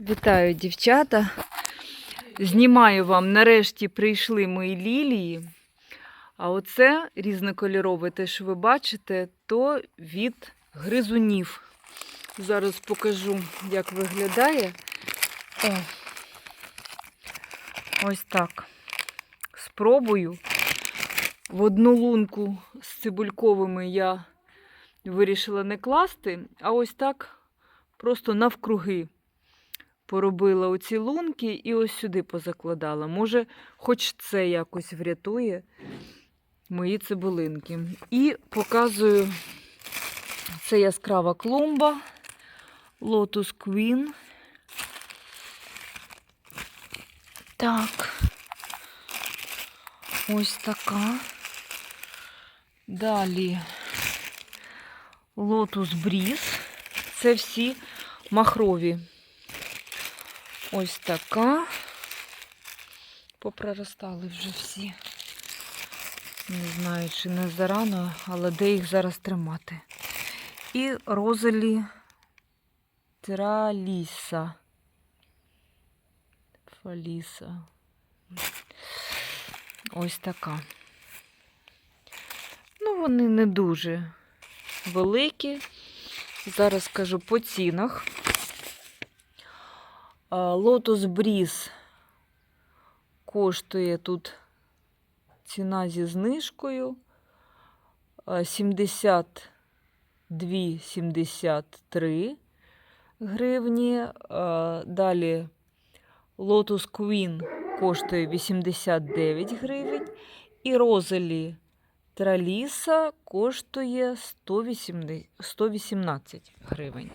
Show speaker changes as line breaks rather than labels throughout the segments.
Вітаю, дівчата. Знімаю вам, нарешті прийшли мої лілії. А оце різнокольорове, те, що ви бачите, то від гризунів. Зараз покажу, як виглядає. О. Ось так. Спробую. В одну лунку з цибульковими я вирішила не класти, а ось так просто навкруги поробила оці лунки і ось сюди позакладала. Може, хоч це якось врятує мої цибулинки. І показую це яскрава клумба Lotus Queen. Так. Ось така. Далі Lotus Breeze. Це всі махрові. Ось така. Попроростали вже всі. Не знаю, чи не зарано, але де їх зараз тримати. І розелі траліса. Фаліса. Ось така. Ну, вони не дуже великі. Зараз скажу по цінах. Лотос Бріз коштує тут ціна зі знижкою 72,73 гривні. Далі Lotus Queen коштує 89 гривень. І Розалі Траліса коштує 118 гривень.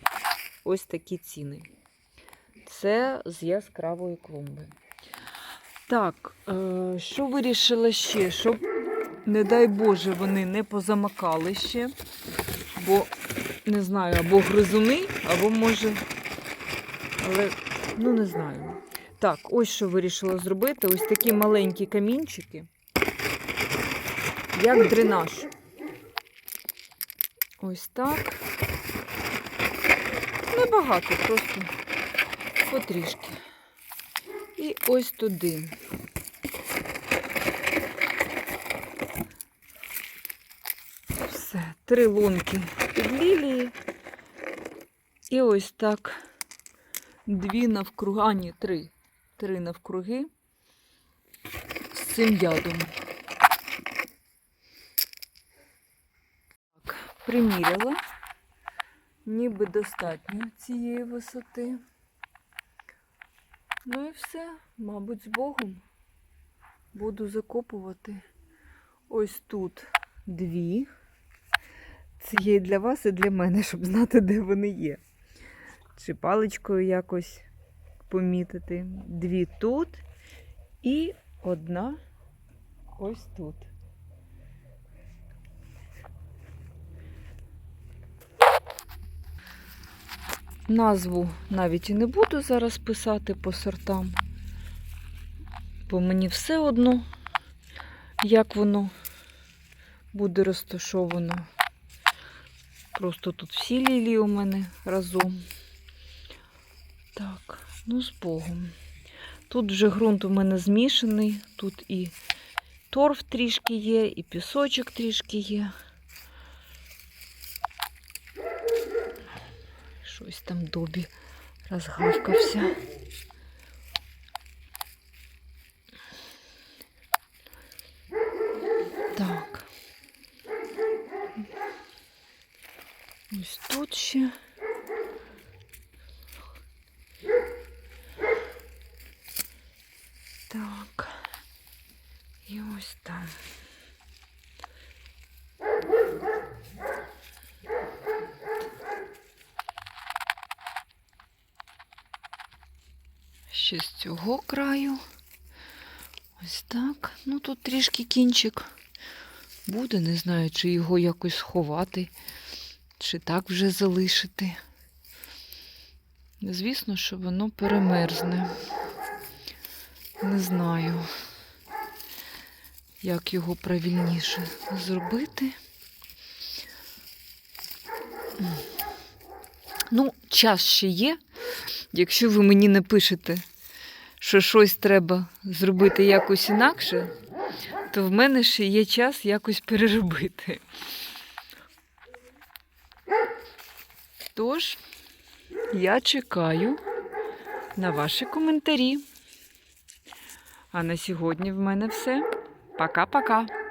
Ось такі ціни. Це з яскравої клумби. Так, е, що вирішила ще? Щоб, не дай Боже, вони не позамакали ще. Бо, не знаю, або гризуни, або може. Але, ну, не знаю. Так, ось що вирішила зробити. Ось такі маленькі камінчики, як дренаж. Ось так. Небагато, просто потрішки. І ось туди. Все, три лунки під лілії. І ось так дві навкруги, а ні, три. Три навкруги з цим ядом. Так, приміряла. Ніби достатньо цієї висоти. Ну і все, мабуть, з Богом. Буду закопувати ось тут дві. І для вас, і для мене, щоб знати, де вони є. Чи паличкою якось помітити. Дві тут і одна ось тут. Назву навіть і не буду зараз писати по сортам, бо мені все одно, як воно буде розташовано. Просто тут всі лілії у мене разом. Так, ну з Богом. Тут вже ґрунт у мене змішаний, тут і торф трішки є, і пісочок трішки є. Щось там добі розгавкався. Так. Ось тут ще. Так. І ось там. Ще з цього краю. Ось так. Ну тут трішки кінчик буде, не знаю, чи його якось сховати, чи так вже залишити. Звісно, що воно перемерзне. Не знаю, як його правильніше зробити. Ну, час ще є. Якщо ви мені напишете, що щось треба зробити якось інакше, то в мене ще є час якось переробити. Тож, я чекаю на ваші коментарі. А на сьогодні в мене все. Пока-пока.